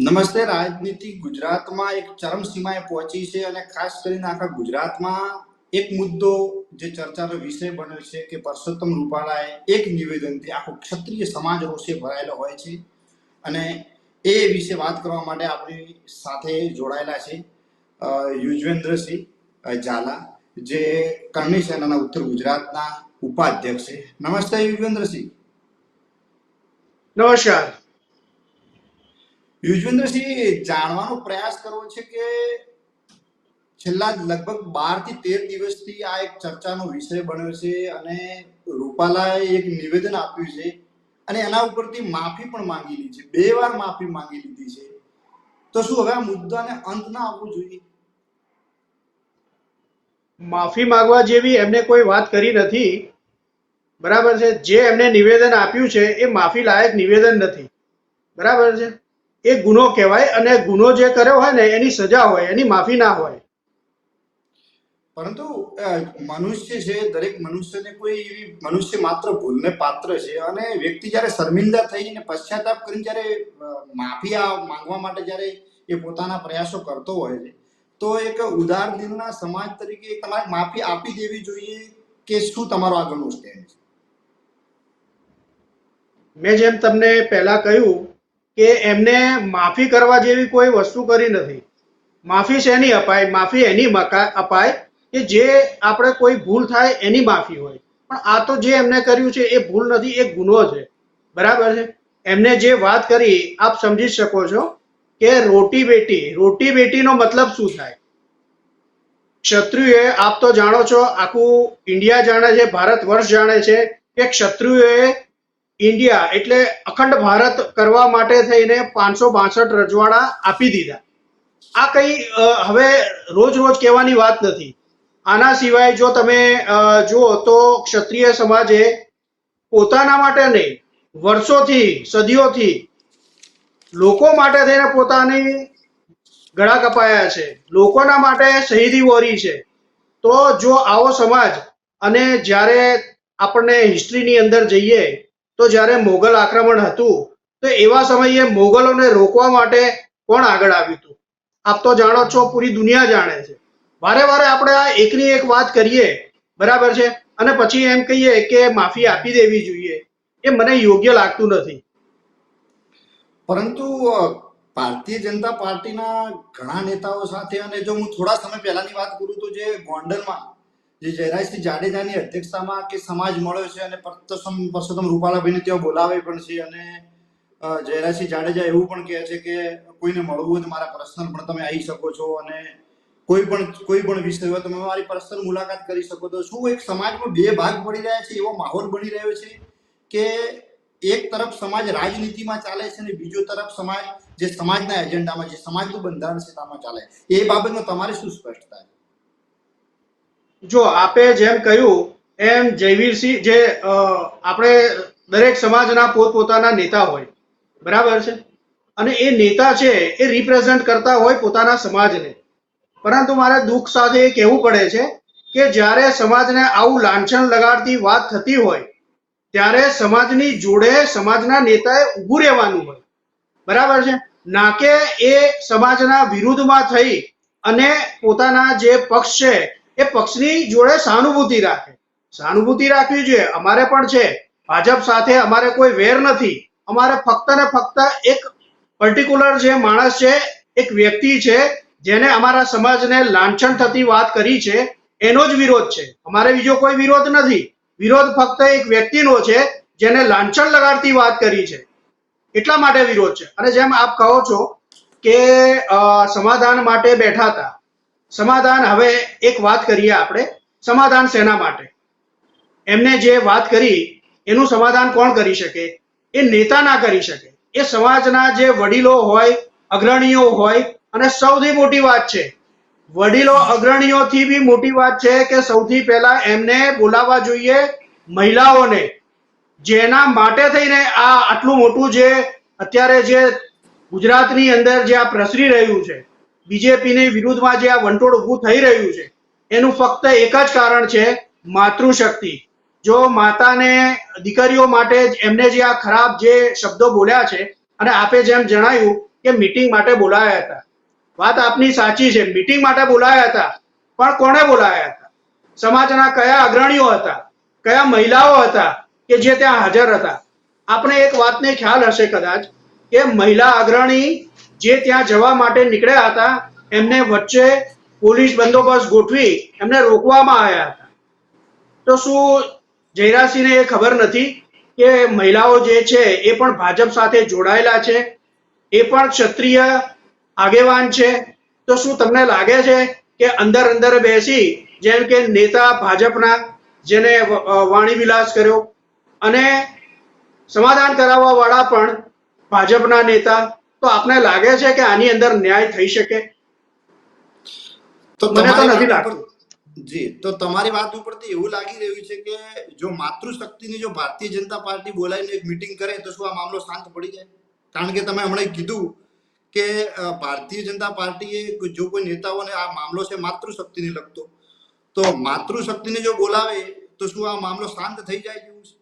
નમસ્તે, રાજનીતિ ગુજરાતમાં એક ચરમસીમાએ પહોંચી છે અને ખાસ કરીને આખા ગુજરાતમાં એક મુદ્દો જે ચર્ચાનો વિષય બન્યો છે કે પરસોત્તમ રૂપાલાએ એક નિવેદનથી આખો ક્ષત્રિય સમાજ રોષે ભરાયેલો હોય છે. અને એ વિશે વાત કરવા માટે આપણી સાથે જોડાયેલા છે યુજવેન્દ્રસિંહ ઝાલા, જે કરણી સેનાના ઉત્તર ગુજરાતના ઉપાધ્યક્ષ છે. નમસ્તે, યુજવેન્દ્રસિંહ. નમસ્કાર. યુજવેન્દ્રસિંહ જાણવાનો પ્રયાસ કરવો છે કે છેલ્લા લગભગ બારથી તેર દિવસથી આ એક ચર્ચાનો વિષય બન્યો છે અને રૂપાલાએ એક નિવેદન આપ્યું છે અને એના ઉપરથી માફી પણ માંગી લીધી છે. બે વાર માફી માંગી લીધી છે. તો શું હવે આ મુદ્દાને અંત ના આવવો જોઈએ? માફી માંગવા જેવી એમને કોઈ વાત કરી નથી. બરાબર છે? જે એમને નિવેદન આપ્યું છે એ માફી લાયક નિવેદન નથી. બરાબર છે? એ ગુનો કહેવાય અને ગુનો જે કર્યો હોય ને એની સજા હોય એની માફી ના હોય. પરંતુ મનુષ્ય છે દરેક મનુષ્યને કોઈ એવી મનુષ્ય માત્ર ભૂલને પાત્ર છે અને વ્યક્તિ જ્યારે શર્મિંદા થઈને પશ્ચાતાપ કરીને જ્યારે માફી માંગવા માટે જ્યારે એ પોતાના પ્રયાસો કરતો હોય છે તો એક ઉદાર દિલના સમાજ તરીકે તમારે માફી આપી દેવી જોઈએ કે શું તમારો આગળનો સ્ટેન્ડ છે? મેં જેમ તમને પહેલા કહ્યું કે એમને માફી કરવા જેવી કોઈ વસ્તુ કરી નથી. માફી શેની અપાય, માફી એની અપાય કે જે આપણે કોઈ ભૂલ થાય એની માફી હોય. પણ આ તો જે એમને કર્યું છે એ ભૂલ નથી, એ ગુનો છે. બરાબર છે? એમને જે વાત કરી, આપ સમજી શકો છો કે રોટી બેટી, રોટી બેટીનો મતલબ શું થાય? ક્ષત્રિયોએ, આપ તો જાણો છો, આખું ઇન્ડિયા જાણે છે, ભારત વર્ષ જાણે છે કે ક્ષત્રિયોએ ઇન્ડિયા એટલે અખંડ ભારત કરવા માટે થઈને પાંચસો બાસઠ રજવાડા આપી દીધા. આ કઈ હવે રોજ રોજ કહેવાની વાત નથી. આના સિવાય જો તમે જુઓ તો ક્ષત્રિય સમાજે પોતાના માટે નહીં, વર્ષોથી, સદીઓથી લોકો માટે થઈને પોતાની ગળા કપાયા છે. લોકોના માટે શહીદી વોરી છે. તો જો આવો સમાજ અને જ્યારે આપણને હિસ્ટ્રીની અંદર જઈએ તો જ્યારે મોગલ આક્રમણ હતું, તો એવા સમયે મોગલોને રોકવા માટે કોણ આગળ આવ્યું હતું? આપ તો જાણો છો, પૂરી દુનિયા જાણે છે. વારે વારે આપણે આ એકની એક વાત કરીએ, બરાબર છે? અને પછી એમ કહીએ કે માફી આપી દેવી જોઈએ. એ મને યોગ્ય લાગતું નથી. પરંતુ ભારતીય જનતા પાર્ટીના ઘણા નેતાઓ સાથે, અને જો હું થોડા સમય પહેલાની વાત કરું તો જે ગોંડલમાં જે જયરાજસિંહ જાડેજાની અધ્યક્ષતામાં કે સમાજ મળ્યો છે અને પરસોત્તમ પરસોત્તમ રૂપાલાભાઈને ત્યાં બોલાવે પણ છે અને જયરાજ જયરાજસિંહ જાડેજા એવું પણ કહે છે કે કોઈને મળવું હોય તો મારા પર્સનલ પણ તમે આવી શકો છો અને કોઈ પણ કોઈ પણ વિષય હોય તમે મારી પર્સનલ મુલાકાત કરી શકો તો શું એક સમાજમાં બે ભાગ પડી રહ્યા છે એવો માહોલ બની રહ્યો છે કે એક તરફ સમાજ રાજનીતિમાં ચાલે છે અને બીજો તરફ સમાજ, જે સમાજના એજન્ડામાં જે સમાજનું બંધારણ છે તેમાં ચાલે. એ બાબતમાં તમારે શું સ્પષ્ટતા છે? જો આપે જેમ કહ્યું, એમ જયવીરસિંહ જે આપણે દરેક સમાજના પોતપોતાના નેતા હોય, બરાબર છે? અને એ નેતા છે, એ રિપ્રેઝન્ટ કરતા હોય પોતાના સમાજને. પરંતુ મારે દુઃખ સાથે એ કહેવું પડે છે કે જ્યારે સમાજને આવું લાંછન લગાડતી વાત થતી હોય, ત્યારે સમાજની જોડે સમાજના નેતાએ ઊભું રહેવાનું હોય. બરાબર છે? ના કે એ સમાજના વિરુદ્ધમાં થઈ અને પોતાના જે પક્ષ છે એ પક્ષની જોડે સહાનુભૂતિ રાખે. સહાનુભૂતિ રાખવી જોઈએ. અમારે પણ છે. ભાજપ સાથે અમારે કોઈ વેર નથી. અમારે ફક્ત ને ફક્ત એક પર્ટિક્યુલર જે માણસ છે, એક વ્યક્તિ છે, જેને અમારા સમાજને લાંછન થતી વાત કરી છે, એનો જ વિરોધ છે. અમારે બીજો કોઈ વિરોધ નથી. વિરોધ ફક્ત એક વ્યક્તિનો છે, જેને લાંછન લગાડતી વાત કરી છે. એટલા માટે વિરોધ છે. અને જેમ આપ કહો છો કે સમાધાન માટે બેઠા હતા. સમાધાન હવે એક વાત કરીએ આપણે, સમાધાન સેના માટે? એમને જે વાત કરી, એનું સમાધાન કોણ કરી શકે? એ નેતા ના કરી શકે. એ સમાજના જે વડીલો હોય, અગ્રણીઓ હોય, અને સૌથી મોટી વાત છે, વડીલો અગ્રણીઓથી બી મોટી વાત છે કે સૌથી પહેલા એમને બોલાવવા જોઈએ મહિલાઓને, જેના માટે થઈને આ આટલું મોટું જે, અત્યારે જે ગુજરાતની અંદર જે આ પ્રસરી રહ્યું છે બીજેપીની વિરુદ્ધમાં જે આ વંટોળ ઊભું થઈ રહ્યું છે, એનું ફક્ત એક જ કારણ છે માતૃશક્તિ. જો માતાને, દીકરીઓ માટે એમને જે આ ખરાબ જે શબ્દો બોલ્યા છે, અને આપે જેમ જણાવ્યું કે મીટિંગ માટે બોલાયા હતા. વાત આપની સાચી છે, મીટિંગ માટે બોલાયા હતા, પણ કોણે બોલાયા હતા? સમાજના કયા અગ્રણીઓ હતા? કયા મહિલાઓ હતા કે જે ત્યાં હાજર હતા? આપણે એક વાતને ખ્યાલ હશે કદાચ કે મહિલા અગ્રણી જે ત્યાં જવા માટે નીકળ્યા હતા, એમને વચ્ચે પોલીસ બંદોબસ્ત ગોઠવી એમને રોકવામાં આવ્યા હતા. તો શું જયરાસિંહને એ ખબર નથી કે મહિલાઓ જે છે એ પણ ભાજપ સાથે જોડાયેલા છે? એ પણ ક્ષત્રિય આગેવાન છે? તો શું તમને લાગે છે કે અંદર અંદર બેસી જેમ કે નેતા ભાજપના જેને વાણીવિલાસ વાણી વિલાસ કર્યો અને સમાધાન કરાવવા વાળા પણ ભાજપના નેતા તો આપને લાગે છે કે આની અંદર ન્યાય થઈ શકે? તો મને તો નથી લાગતું. જી તો તમારી વાત ઉપરથી એવું લાગી રહ્યું છે કે જો માતૃશક્તિની જો ભારતીય જનતા પાર્ટી બોલાવીને એક મીટિંગ કરે તો શું આ મામલો શાંત પડી જાય? કારણ કે તમે હમણાં કીધું કે ભારતીય જનતા પાર્ટીએ જો કોઈ નેતાઓને આ મામલો છે માતૃશક્તિને લગતો તો માતૃશક્તિને જો બોલાવે તો શું આ મામલો શાંત થઈ જાય જેવું છે?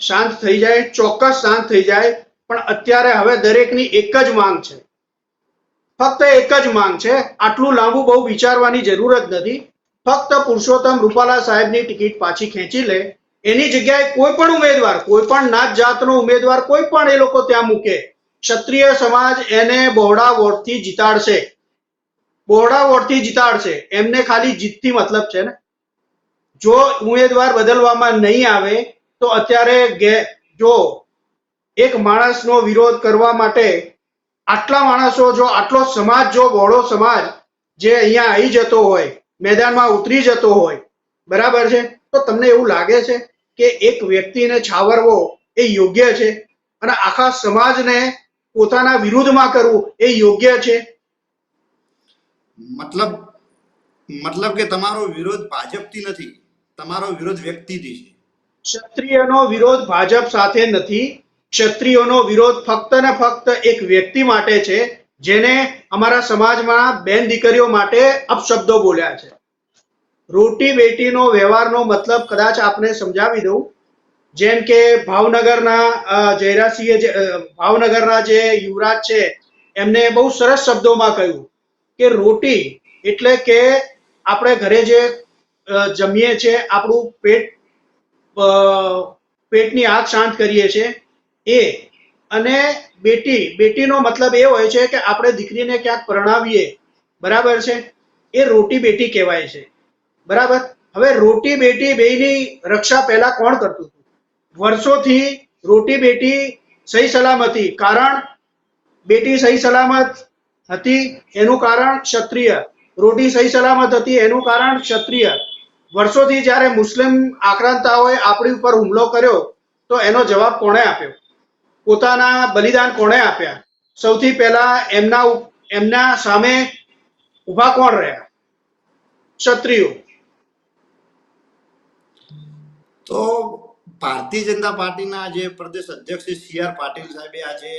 શાંત થઈ જાય ચોક્કસ શાંત થઈ જાય. પણ અત્યારે હવે દરેકની એક જ માંગ છે. ફક્ત એક જ માંગ છે. આટલું લાંબુ બહુ વિચારવાની જરૂર જ નથી. ફક્ત પુરુષોત્તમ રૂપાલા સાહેબની ટિકિટ પાછી ખેંચી લે. એની જગ્યાએ કોઈ પણ ઉમેદવાર, કોઈ પણ નાત જાતનો ઉમેદવાર, કોઈ પણ એ લોકો ત્યાં મૂકે. ક્ષત્રિય સમાજ એને બહોળા વોટથી જીતાડશે. બહોળા વોટથી જીતાડશે. એમને ખાલી જીતથી મતલબ છે ને? જો ઉમેદવાર બદલવામાં નહીં આવે, તો અત્યારે જો એક માણસનો વિરોધ કરવા માટે આટલા માણસો જો આટલો સમાજ જો બહોળો સમાજ જે અહીંયા આવી જતો હોય મેદાનમાં ઉતરી જતો હોય બરાબર છે? તો તમને એવું લાગે છે કે એક વ્યક્તિને છાવરવો એ યોગ્ય છે? અને આખા સમાજને પોતાના વિરુદ્ધમાં કરવું એ યોગ્ય છે? મતલબ મતલબ કે તમારો વિરોધ ભાજપથી નથી તમારો વિરોધ વ્યક્તિથી છે. ક્ષત્રિયનો વિરોધ ભાજપ સાથે નથી ક્ષત્રિયોનો વિરોધ ફક્ત ને ફક્ત એક વ્યક્તિ માટે છે, જેને અમારા સમાજમાં બેન દીકરીઓ માટે અપશબ્દો બોલ્યા છે. રોટી બેટીનો વ્યવહારનો મતલબ કદાચ આપને સમજાવી દઉં. જેમ કે ભાવનગરના જયરાસિંહે જે ભાવનગરના જે યુવરાજ છે, એમને બહુ સરસ શબ્દોમાં કહ્યું કે રોટી એટલે કે આપણે ઘરે જે જમીએ છીએ, આપણું પેટ પેટની આગ શાંત કરીએ છીએ એ અને બેટી, બેટીનો મતલબ એ હોય છે કે આપણે દીકરીને ક્યાંક પરણાવીએ, બરાબર છે? એ રોટી બેટી કહેવાય છે. બરાબર? હવે રોટી બેટી બેયની રક્ષા પહેલા કોણ કરતું હતું? વર્ષોથી રોટી બેટી સહી સલામતી કારણ? બેટી સહી સલામત હતી, એનું કારણ ક્ષત્રિય. રોટી સહી સલામત હતી, એનું કારણ ક્ષત્રિય. વર્ષોથી જ્યારે મુસ્લિમ આક્રાંતાઓએ આપણી ઉપર હુમલો કર્યો, તો એનો જવાબ કોણે આપ્યો? પોતાના બલિદાન કોણે આપ્યા? સૌથી પહેલા એમના એમના સામે ઊભા કોણ રહ્યા? ક્ષત્રિયો. તો ભારતીય જનતા પાર્ટીના જે પ્રદેશ અધ્યક્ષ છે સી આર પાટીલ સાહેબે આજે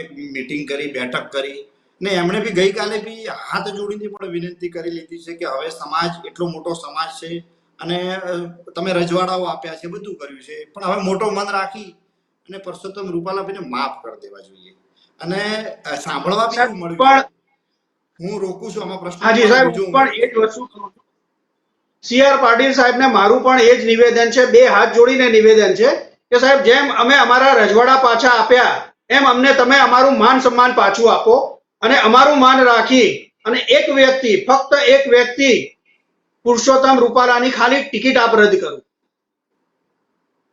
એક મીટિંગ કરી, બેઠક કરી ને એમણે બી ગઈકાલે બી હાથ જોડીને પણ વિનંતી કરી લીધી છે કે હવે સમાજ એટલો મોટો સમાજ છે અને તમે રજવાડાઓ આપ્યા છે, બધું કર્યું છે. પણ હવે મોટો મન રાખી અને પરસોત્તમ રૂપાલાભાઈને માફ કરી દેવા જોઈએ. અને સાંભળવા બી મળ્યું પણ હું રોકું છું આમાં પ્રશ્ન હાજી સાહેબ પણ એ જ વસ્તુ કહું છું. સી આર પાટીલ સાહેબને મારું પણ એ જ નિવેદન છે બે હાથ જોડીને નિવેદન છે કે સાહેબ જેમ અમે અમારા રજવાડા પાછા આપ્યા એમ અમને તમે અમારું માન સન્માન પાછું આપો અને અમારું માન રાખી અને એક વ્યક્તિ ફક્ત એક વ્યક્તિ પુરુષોત્તમ રૂપાલાની ખાલી ટિકિટ આપ રદ કરો.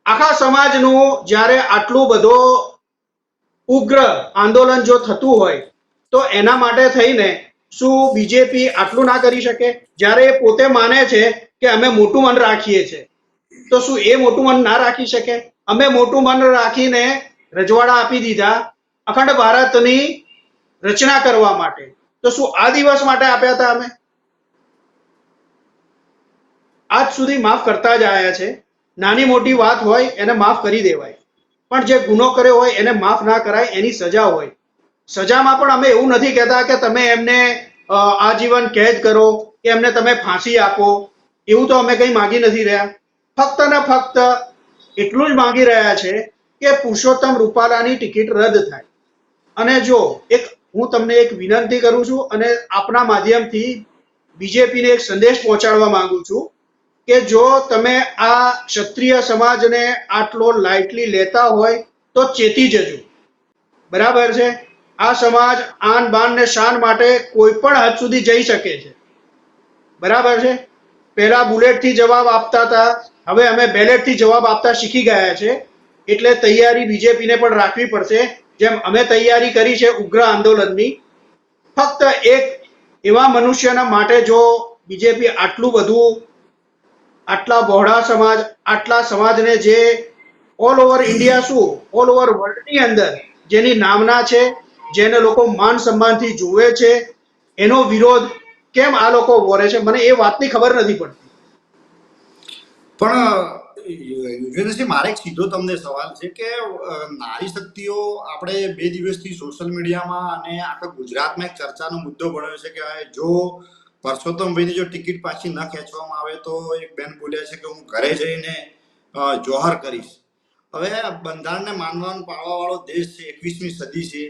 આખા સમાજનું જ્યારે આટલું બધો ઉગ્ર આંદોલન જો થતું હોય, તો એના માટે થઈને શું બીજેપી આટલું ના કરી શકે? જ્યારે એ પોતે માને છે કે અમે મોટું મન રાખીએ છીએ, તો શું એ મોટું મન ના રાખી શકે? અમે મોટું મન રાખીને રજવાડા આપી દીધા અખંડ ભારતની રચના કરવા માટે. તો શું આ દિવસ માટે આપ્યા હતા અમે? આજ સુધી માફ કરતા જ આવ્યા છે. નાની મોટી વાત હોય, એને માફ કરી દેવાય. પણ જે ગુનો કર્યો હોય, એને માફ ના કરાય, એની સજા હોય. સજામાં પણ અમે એવું નથી કહેતા કે તમે એમને આજીવન કેદ કરો, કે એમને તમે ફાંસી આપો. એવું તો અમે કંઈ માંગી નથી રહ્યા. ફક્ત ને ફક્ત એટલું જ માંગી રહ્યા છે કે પુરુષોત્તમ રૂપાલાની ટિકિટ રદ થાય. અને જો એક, હું તમને એક વિનંતી કરું છું અને આપના માધ્યમથી બીજેપીને એક સંદેશ પહોંચાડવા માંગુ છું. કે જો તમે આ ક્ષત્રિય સમાજને આટલો લાઇટલી લેતા હોય, તો ચેતી જજો. બરાબર છે? આ સમાજ આન બાન ને શાન માટે કોઈ પણ હદ સુધી જઈ શકે છે. બરાબર છે? પહેલા બુલેટથી જવાબ આપતા હતા, હવે અમે બેલેટથી જવાબ આપતા શીખી ગયા છે. એટલે તૈયારી બીજેપીને પણ રાખવી પડશે. જેમ અમે તૈયારી કરી છે ઉગ્ર આંદોલનની, ફક્ત એક એવા મનુષ્યના માટે જો બીજેપી આટલું બધું આટલા બહોળા સમાજ, આટલા સમાજને જે ઓલ ઓવર ઇન્ડિયા શું ઓલ ઓવર વર્લ્ડની અંદર જેની નામના છે, જેને લોકો માન સન્માનથી જુએ છે, એનો વિરોધ કેમ આ લોકો વોરે છે, મને એ વાતની ખબર નથી પડતી. પણ યુજવેન્દ્રસિંહ મારે સીધો તમને સવાલ છે કે નારી શક્તિઓ આપણે બે દિવસથી સોશિયલ મીડિયામાં અને આખા ગુજરાતમાં એક ચર્ચાનો મુદ્દો બન્યો છે કે જો પરસોત્તમભાઈની જો ટિકિટ પાછી ન ખેંચવામાં આવે તો એક બેન બોલ્યા છે કે હું ઘરે જઈને જોહર કરીશ. હવે બંધારણને માનવાનું પાળવાવાળો દેશ છે એકવીસમી સદી છે.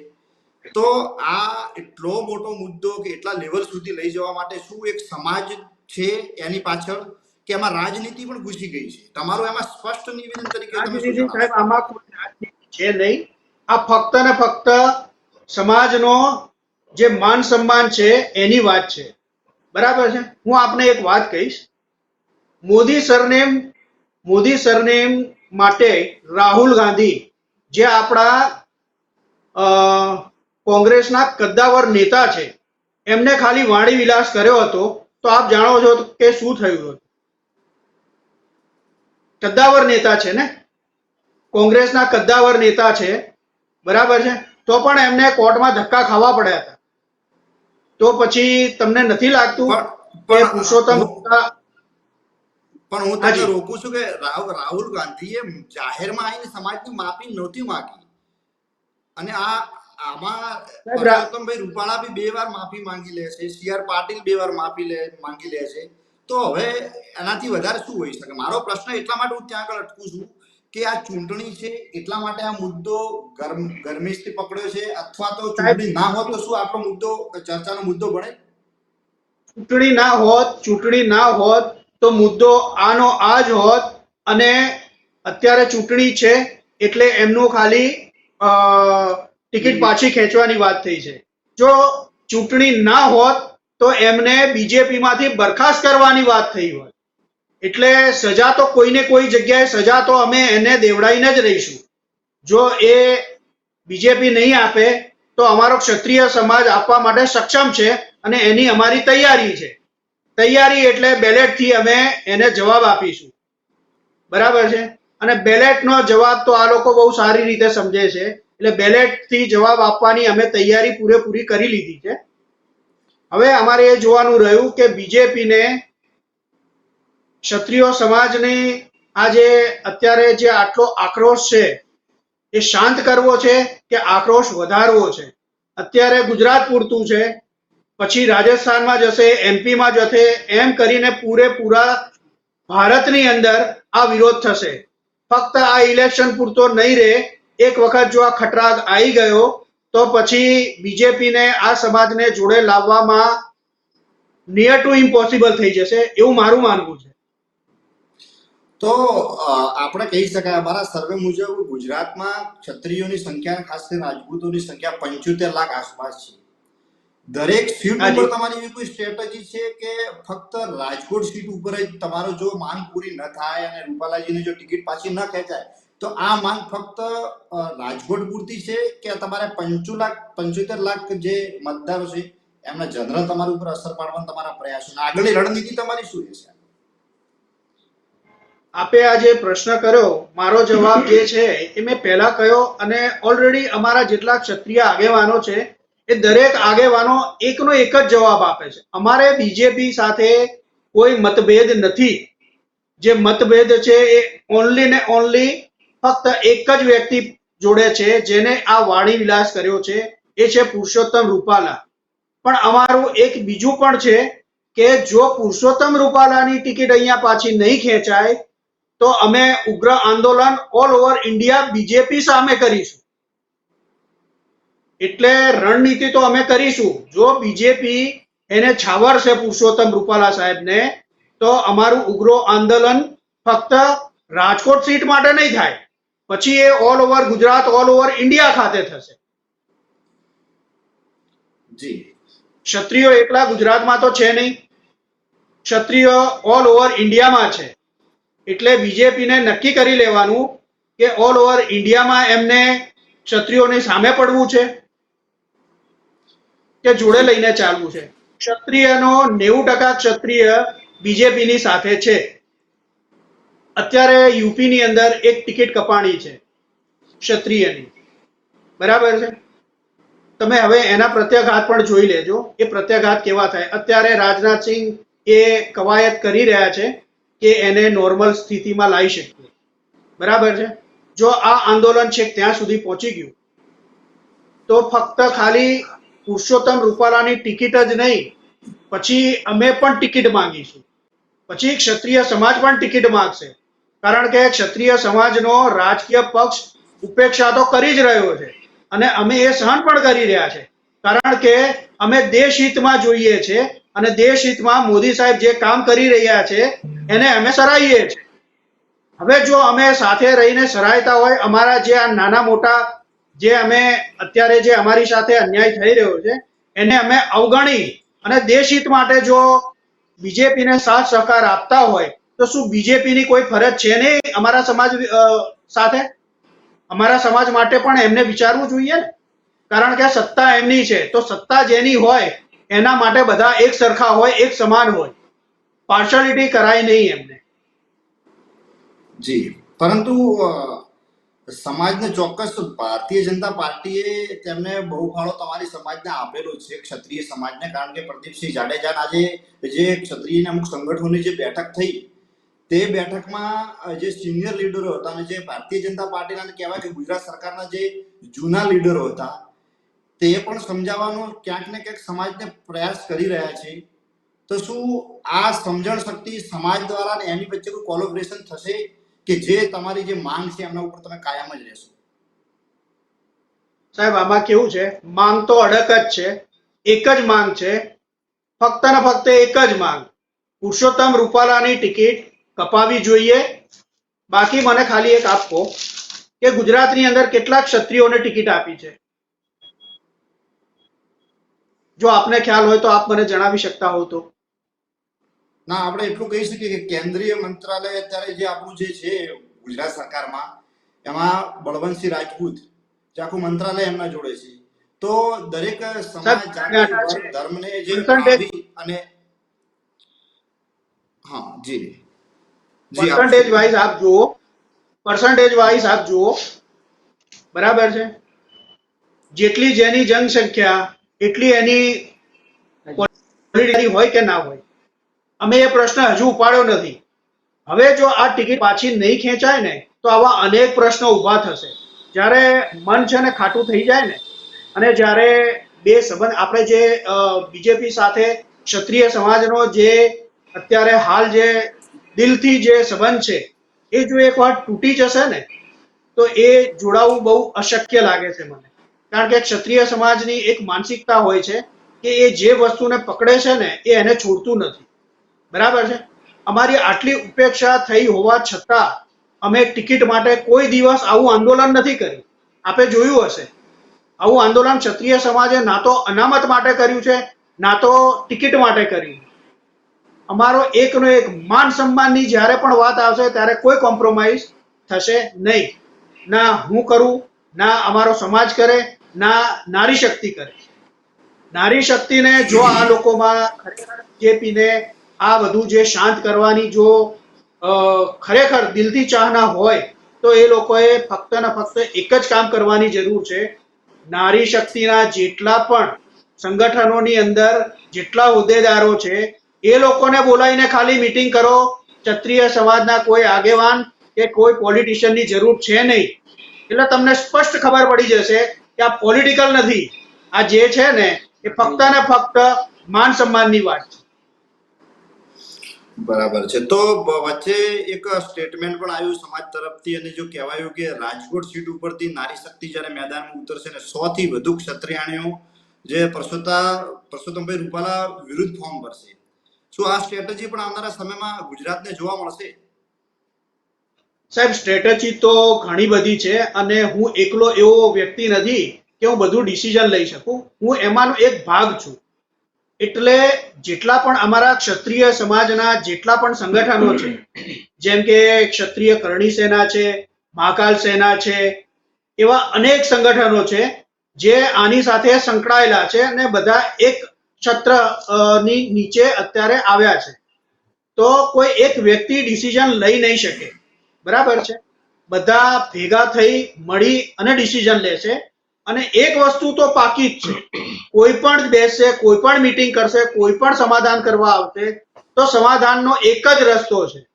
તો આ એટલો મોટો મુદ્દો કે એટલા લેવલ સુધી લઈ જવા માટે શું એક સમાજ છે એની પાછળ કે એમાં રાજનીતિ પણ ઘૂસી ગઈ છે? તમારું એમાં સ્પષ્ટ નિવેદન તરીકે આમાં કોઈ રાજનીતિ છે નહીં. આ ફક્ત ને ફક્ત સમાજનો જે માન સન્માન છે એની વાત છે. બરાબર છે? હું આપને એક વાત કહીશ. મોદી સરનેમ મોદી સરનેમ માટે રાહુલ ગાંધી જે આપણા કોંગ્રેસના કદ્દાવર નેતા છે, એમને ખાલી વાણી વિલાસ કર્યો હતો, તો આપ જાણો છો કે શું થયું હતું? કદ્દાવર નેતા છે ને? કોંગ્રેસના કદ્દાવર નેતા છે, બરાબર છે? તો પણ એમને કોર્ટમાં ધક્કા ખાવા પડ્યા હતા. તો પછી તમને નથી લાગતું પણ કે પુરુષોત્તમ પણ હું તમને રોકું છું કે રાહુલ ગાંધીએ જાહેરમાં આવીને સમાજની માફી નહોતી માંગી. અને આ આમાં પરસોત્તમભાઈ રૂપાળા બી બે વાર માફી માંગી લે છે. સી આર પાટીલ બે વાર માફી લે માંગી લે છે. તો હવે એનાથી વધારે શું હોઈ શકે? મારો પ્રશ્ન એટલા માટે હું ત્યાં આગળ અટકું છું કે આ ચૂંટણી છે એટલા માટે આ મુદ્દો ગરમીશથી પકડ્યો છે અથવા તો ચૂંટણી ના હોત તો શું આપણો મુદ્દો ચર્ચાનો મુદ્દો બને? ચૂંટણી ના હોત ચૂંટણી ના હોત તો મુદ્દો આનો આ જ હોત અને અત્યારે ચૂંટણી છે એટલે એમનું ખાલી ટિકિટ પાછી ખેંચવાની વાત થઈ છે. જો ચૂંટણી ના હોત તો એમને બીજેપીમાંથી બરખાસ્ત કરવાની વાત થઈ હોત. એટલે સજા તો કોઈને કોઈ જગ્યાએ સજા તો અમે એને દેવડાવીને જ રહીશું. જો એ બીજેપી નહીં આપે, તો અમારો ક્ષત્રિય સમાજ આપવા માટે સક્ષમ છે અને એની અમારી તૈયારી છે. તૈયારી એટલે બેલેટથી અમે એને જવાબ આપીશું. બરાબર છે? અને બેલેટનો જવાબ તો આ લોકો બહુ સારી રીતે સમજે છે. એટલે બેલેટથી જવાબ આપવાની અમે તૈયારી પૂરેપૂરી કરી લીધી છે. હવે અમારે એ જોવાનું રહ્યું કે બીજેપીને ક્ષત્રિયો સમાજની આ જે અત્યારે જે આટલો આક્રોશ છે, એ શાંત કરવો છે કે આક્રોશ વધારવો છે? અત્યારે ગુજરાત પૂરતું છે, પછી રાજસ્થાનમાં જશે એમપીમાં જશે એમ કરીને પૂરેપૂરા ભારતની અંદર આ વિરોધ થશે. ફક્ત આ ઇલેક્શન પૂરતો નહીં રહે, એક વખત જો આ ખટરાગ આવી ગયો, તો પછી બીજેપીને આ સમાજને જોડે લાવવામાં નિયર ટુ ઇમ્પોસિબલ થઈ જશે એવું મારું માનવું છે. તો આપણે કહી શકાય અમારા સર્વે મુજબ ગુજરાતમાં ક્ષત્રિયોની સંખ્યા ખાસ કરીને રાજપૂતોની સંખ્યા પંચોતેર લાખ આસપાસ છે. દરેક સીટ ઉપર તમારી એવી કોઈ સ્ટ્રેટેજી છે કે ફક્ત રાજકોટ સીટ ઉપર જ તમારો જો માંગ પૂરી ન થાય અને રૂપાલાજીની જો ટિકિટ પાછી ન ખેંચાય તો આ માંગ ફક્ત રાજકોટ પૂરતી છે કે તમારે પંચો લાખ પંચોતેર લાખ જે મતદારો છે એમના જનરલ તમારા ઉપર અસર પાડવાના તમારા પ્રયાસો છે? આગળની રણનીતિ તમારી શું રહેશે? આપે આ જે પ્રશ્ન કર્યો. મારો જવાબ જે છે એ મેં પહેલા કહ્યો અને ઓલરેડી અમારા જેટલા ક્ષત્રિય આગેવાનો છે એ દરેક આગેવાનો એકનો એક જ જવાબ આપે છે. અમારે બીજેપી સાથે કોઈ મતભેદ નથી. જે મતભેદ છે એ ઓનલી ને ઓનલી ફક્ત એક જ વ્યક્તિ જોડે છે જેને આ વાણી વિલાસ કર્યો છે. એ છે પુરુષોત્તમ રૂપાલા. પણ અમારું એક બીજું પણ છે કે જો પુરુષોત્તમ રૂપાલાની ટિકિટ અહીંયા પાછી નહીં ખેંચાય તો અમે ઉગ્ર આંદોલન ઓલ ઓવર ઇન્ડિયા બીજેપી સામે કરીશું. એટલે રણનીતિ તો અમે કરીશું. જો બીજેપી એને છાવરશે પુરુષોત્તમ રૂપાલા સાહેબને તો અમારું ઉગ્ર આંદોલન ફક્ત રાજકોટ સીટ માટે નહીં થાય. પછી એ all over Gujarat all over India ખાતે થશે. જી. ક્ષત્રિયો એકલા ગુજરાતમાં તો છે નહીં. ક્ષત્રિયો ઓલ ઓવર ઇન્ડિયામાં છે. એટલે બીજેપીને નક્કી કરી લેવાનું કે ઓલ ઓવર ઇન્ડિયામાં એમને ક્ષત્રિયોની સામે પડવું છે કે જોડે લઈને ચાલવું છે. ક્ષત્રિયનો નેવું ટકા ક્ષત્રિય બીજેપીની સાથે છે. અત્યારે યુપીની અંદર એક ટિકિટ કપાણી છે ક્ષત્રિયની. બરાબર છે? તમે હવે એના પ્રત્યાઘાત પણ જોઈ લેજો. એ પ્રત્યાઘાત કેવા થાય? અત્યારે રાજનાથસિંહ એ કવાયત કરી રહ્યા છે. કે એને નોર્મલ સ્થિતિમાં લાવી શકીએ. બરાબર છે? જો આ આંદોલન છે ત્યાં સુધી પહોંચી ગયું, તો ફક્ત ખાલી પુરુષોત્તમ રૂપાલાની ટિકિટ જ નહીં, પછી અમે પણ ટિકિટ માંગીશું. પછી ક્ષત્રિય સમાજ પણ ટિકિટ માંગશે. કારણ કે ક્ષત્રિય સમાજનો રાજકીય પક્ષ ઉપેક્ષા તો કરી જ રહ્યો છે અને અમે એ સહન પણ કરી રહ્યા છે. કારણ કે અમે દેશ હિતમાં જોઈએ છે અને દેશ હિતમાં મોદી સાહેબ જે કામ કરી રહ્યા છે, એને અમે સરાહીએ છીએ. હવે જો અમે સાથે રહીને સરાહતા હોય, અમારા જે આ નાના મોટા જે અમે અત્યારે જે અમારી સાથે અન્યાય થઈ રહ્યો છે, એને અમે અવગણી અને દેશ હિત માટે જો બીજેપીને સાથ સહકાર આપતા હોય, તો શું બીજેપીની કોઈ ફરજ છે નહીં અમારા સમાજ સાથે? અમારા સમાજ માટે પણ એમને વિચારવું જોઈએ ને. કારણ કે સત્તા એમની છે, તો સત્તા જેની હોય એના માટે બધા એક સરખા હોય, એક સમાન હોય. પાર્શિયાલિટી કરાય નહીં એમને. જી. પરંતુ સમાજને ચોક્કસ ભારતીય જનતા પાર્ટીએ તેમને બહુ ફાળો તમારી સમાજને આપેલો છે, ક્ષત્રિય સમાજને, કારણ કે પ્રદીપસિંહ જાડેજાના આજે જે ક્ષત્રિય અમુક સંગઠનોની જે બેઠક થઈ, તે બેઠકમાં જે સિનિયર લીડરો હતા અને જે ભારતીય જનતા પાર્ટીના કહેવાય કે ગુજરાત સરકારના જે જૂના લીડરો હતા તે પણ સમજાવવાનો ક્યાંક ને ક્યાંક સમાજને પ્રયાસ કરી રહ્યા છે. તો શું આ સમજણ શક્તિ સમાજ દ્વારા ને એની વચ્ચે કોઈ કોલોબરેશન થશે? કે જે તમારી જે માંગ છે એમના ઉપર તમે કાયમ જ રહેશો? સાહેબ, આમાં કેવું છે? માંગ તો અડક જ છે. એક જ માંગ છે. ફક્ત ને ફક્ત એક જ માંગ. પુરુષોત્તમ રૂપાલાની ટિકિટ કપાવી જોઈએ. બાકી મને ખાલી એક આપો કે ગુજરાતની અંદર કેટલા ક્ષત્રિયોને ટિકિટ આપી છે. જો આપને ખ્યાલ હોય તો આપ મને જણાવી શકતા હો તો. ના આપણે એટલું કહી શકીએ કે કેન્દ્રીય મંત્રાલય અત્યારે જે આપણું જે છે ગુજરાત સરકારમાં એમાં બળવંતસિંહ રાજપૂત જે આખું મંત્રાલય એમના જોડે છે. તો દરેક સમાજ જાતિ ધર્મને જે અને હા જી. જી પર્સન્ટેજ વાઇઝ આપ જુઓ. પર્સન્ટેજ વાઇઝ આપ જુઓ. બરાબર છે? જેટલી જેની જનસંખ્યા એટલી એની હોય કે ના હોય? અમે એ પ્રશ્ન હજુ ઉપાડ્યો નથી. હવે જો આ ટિકિટ પાછી નહીં ખેંચાય ને, તો આવા અનેક પ્રશ્નો ઊભા થશે. જ્યારે મન છે ને ખાટું થઈ જાય ને, અને જ્યારે બે સંબંધ, આપણે જે બીજેપી સાથે ક્ષત્રિય સમાજનો જે અત્યારે હાલ જે દિલથી જે સંબંધ છે, એ જો એકવાર તૂટી જશે ને, તો એ જોડાવું બહુ અશક્ય લાગે છે મને. કારણ કે ક્ષત્રિય સમાજની એક માનસિકતા હોય છે કે એ જે વસ્તુને પકડે છે ને, એ એને છોડતું નથી. બરાબર છે? અમારી આટલી ઉપેક્ષા થઈ હોવા છતાં અમે ટિકિટ માટે કોઈ દિવસ આવું આંદોલન નથી કર્યું. આપે જોયું હશે. આવું આંદોલન ક્ષત્રિય સમાજે ના તો અનામત માટે કર્યું છે, ના તો ટિકિટ માટે કર્યું અમારો એકનો એક માન સન્માનની જ્યારે પણ વાત આવશે ત્યારે કોઈ કોમ્પ્રોમાઇઝ થશે નહીં. ના હું કરું, ના અમારો સમાજ કરે ના, નારી શક્તિ કરે નારી શક્તિને જો આ લોકોમાં જેપીને આ બધું જે શાંત કરવાની જો ખરેખર દિલથી ચાહના હોય, તો એ લોકોએ ફક્ત ને ફક્ત એક જ કામ કરવાની જરૂર છે. નારી શક્તિના જેટલા પણ સંગઠનોની અંદર જેટલા હોદ્દેદારો છે, એ લોકોને બોલાવીને ખાલી મીટિંગ કરો. ક્ષત્રિય સમાજના કોઈ આગેવાન કે કોઈ પોલિટિશિયનની જરૂર છે નહીં. એટલે તમને સ્પષ્ટ ખબર પડી જશે કે આ પોલિટિકલ નથી. આ જે છે ને, એ ફક્ત ને ફક્ત માન સન્માનની વાત છે. બરાબર છે. તો વચ્ચે એક સ્ટેટમેન્ટ પણ આવ્યું સમાજ તરફથી અને જો કહેવાયું કે રાજકોટ સીટ ઉપરથી નારી શક્તિ જ્યારે મેદાનમાં ઉતરશે ને સો થી વધુ ક્ષત્રિયાણીઓ જે પરસોતા પરસોત્તમભાઈ રૂપાલા વિરુદ્ધ ફોર્મ ભરશે. શું આ સ્ટ્રેટેજી પણ આવનારા સમયમાં ગુજરાતને જોવા મળશે? સાહેબ સ્ટ્રેટેજી તો ઘણી બધી છે અને હું એકલો એવો વ્યક્તિ નથી કે હું બધું ડિસિઝન લઈ શકું. હું એમાંનો એક ભાગ છું. એટલે જેટલા પણ અમારા ક્ષત્રિય સમાજના જેટલા પણ સંગઠનો છે, જેમ કે ક્ષત્રિય કરણી સેના છે, મહાકાલ સેના છે, એવા અનેક સંગઠનો છે જે આની સાથે સંકળાયેલા છે અને બધા એક છત્રની નીચે અત્યારે આવ્યા છે. તો કોઈ એક વ્યક્તિ ડિસિઝન લઈ નહીં શકે. બરાબર છે? બધા ભેગા થઈ મળી અને ડિસિઝન લેશે અને એક વસ્તુ તો પાકી જ છે. કોઈ પણ બેસશે, કોઈ પણ મીટિંગ કરશે, કોઈ પણ સમાધાન કરવા આવશે, તો સમાધાનનો એક જ રસ્તો છે.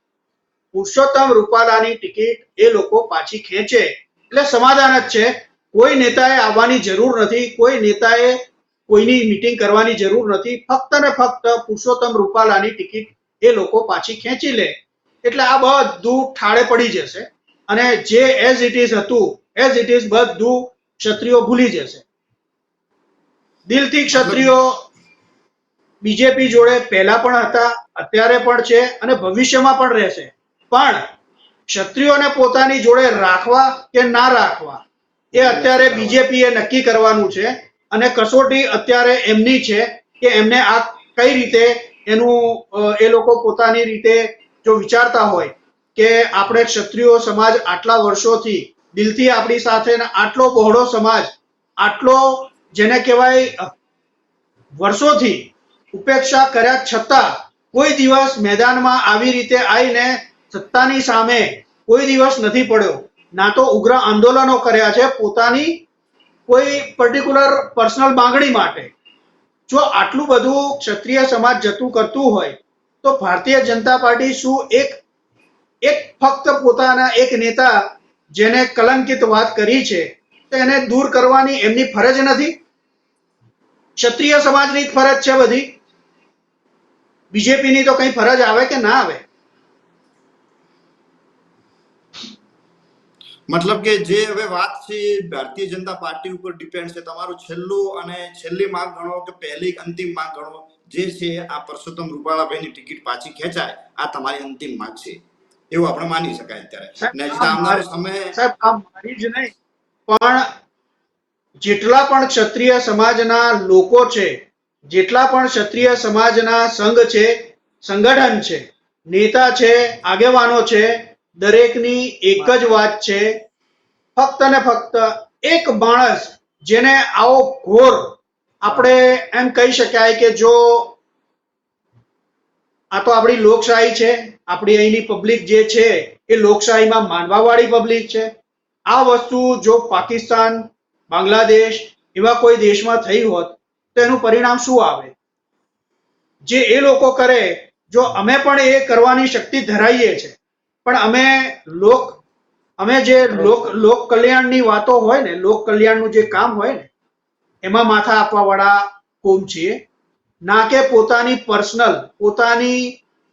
પુરુષોત્તમ રૂપાલાની ટિકિટ એ લોકો પાછી ખેંચે. એટલે સમાધાન જ છે. કોઈ નેતાએ આવવાની જરૂર નથી, કોઈ નેતાએ કોઈની મીટિંગ કરવાની જરૂર નથી. ફક્ત ને ફક્ત પુરુષોત્તમ રૂપાલાની ટિકિટ એ લોકો પાછી ખેંચી લે. એટલે આ બધું ઠાળે પડી જશે અને જે એઝ ઇટ ઇઝ હતું એઝ ઇટ ઇઝ બધું ક્ષત્રિયો ભૂલી જશે. દિલથી ક્ષત્રિયો બીજેપી જોડે પહેલા પણ હતા, અત્યારે પણ છે અને ભવિષ્યમાં પણ રહેશે. પણ ક્ષત્રિયોને પોતાની જોડે રાખવા કે ના રાખવા, એ અત્યારે બીજેપી એ નક્કી કરવાનું છે અને કસોટી અત્યારે એમની છે કે એમને આ કઈ રીતે એનું એ લોકો પોતાની રીતે જો વિચારતા હોય કે આપણે ક્ષત્રિયો સમાજ આટલા વર્ષોથી દિલથી આપણી સાથે આટલો બહોળો સમાજ, આટલો જેને કહેવાય, વર્ષોથી ઉપેક્ષા કર્યા છતાં કોઈ દિવસ મેદાનમાં આવી રીતે આવીને સત્તાની સામે કોઈ દિવસ નથી પડ્યો. ના તો ઉગ્ર આંદોલનો કર્યા છે પોતાની કોઈ પર્ટિક્યુલર પર્સનલ માંગણી માટે. જો આટલું બધું ક્ષત્રિય સમાજ જતું કરતું હોય તો ભારતીય જનતા પાર્ટી શું એક એક ફક્ત પોતાના એક નેતા જેને કલંકિત વાત કરી છે તેને દૂર કરવાની એમની ફરજ નથી? ક્ષત્રિય સમાજની ફરજ છે બધી. બીજેપીની તો કઈ ફરજ આવે કે ના આવે? મતલબ કે જે હવે વાત છે ભારતીય જનતા પાર્ટી ઉપર ડિપેન્ડ છે. તમારું છેલ્લું અને છેલ્લી માંગ ગણો કે પહેલી અંતિમ માંગ ગણો જે છે આ પરસોત્તમ રૂપાલાભાઈની ટિકિટ પાછી ખેંચાય આ તમારી અંતિમ માંગ છે. એવું આપણે માની શકાય અત્યારે. ને આવનારો સમય સાહેબ આ મારી જ નહીં પણ જેટલા પણ ક્ષત્રિય સમાજના લોકો છે જેટલા પણ ક્ષત્રિય સમાજના સંઘ છે સંગઠન છે નેતા છે આગેવાનો છે દરેકની એક જ વાત છે ફક્ત ને ફક્ત એક માણસ જેને આવો ઘોર આપણે એમ કહી શકાય કે જો આ તો આપણી લોકશાહી છે, આપણી અહીંની પબ્લિક જે છે, એ લોકશાહીમાં માનવાવાળી પબ્લિક છે. આ વસ્તુ જો પાકિસ્તાન, બાંગ્લાદેશ એવા કોઈ દેશમાં થઈ હોત, તો એનું પરિણામ શું આવે? જે એ લોકો કરે, જો અમે પણ એ કરવાની શક્તિ ધરાવીએ છે, પણ અમે લોક, અમે જે લોક લોક કલ્યાણની વાતો હોય ને લોક કલ્યાણનું જે કામ હોય ને એમાં માથા આપવા વાળા કોમ છીએ ના કે પોતાની પર્સનલ પોતાની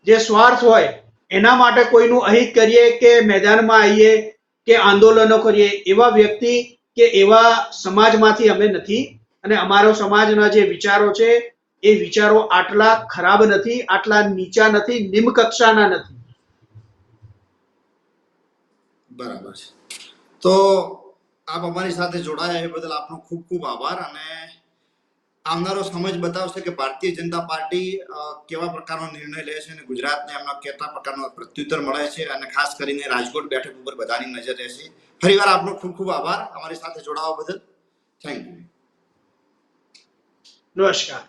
જે સ્વાર્થ હોય, એના માટે કોઈનું અહિત કરીએ કે મેદાનમાં આવીએ કે આંદોલનો કરીએ, એવા વ્યક્તિ કે એવા સમાજમાંથી અમે નથી. અને અમારો સમાજના જે વિચારો છે, એ વિચારો આટલા ખરાબ નથી, આટલા નીચા નથી નિમ્ન કક્ષાના નથી. બરાબર છે. તો આપ અમારી સાથે જોડાયા એ બદલ આપનો ખૂબ ખૂબ આભાર અને આવનારો સમજ બતાવશે કે ભારતીય જનતા પાર્ટી કેવા પ્રકારનો નિર્ણય લે છે અને ગુજરાતને એમના કેટલા પ્રકારનો પ્રત્યુત્તર મળે છે અને ખાસ કરીને રાજકોટ બેઠક ઉપર બધાની નજર રહેશે. ફરીવાર આપનો ખૂબ ખૂબ આભાર અમારી સાથે જોડાવા બદલ. થેન્ક યુ નમસ્કાર.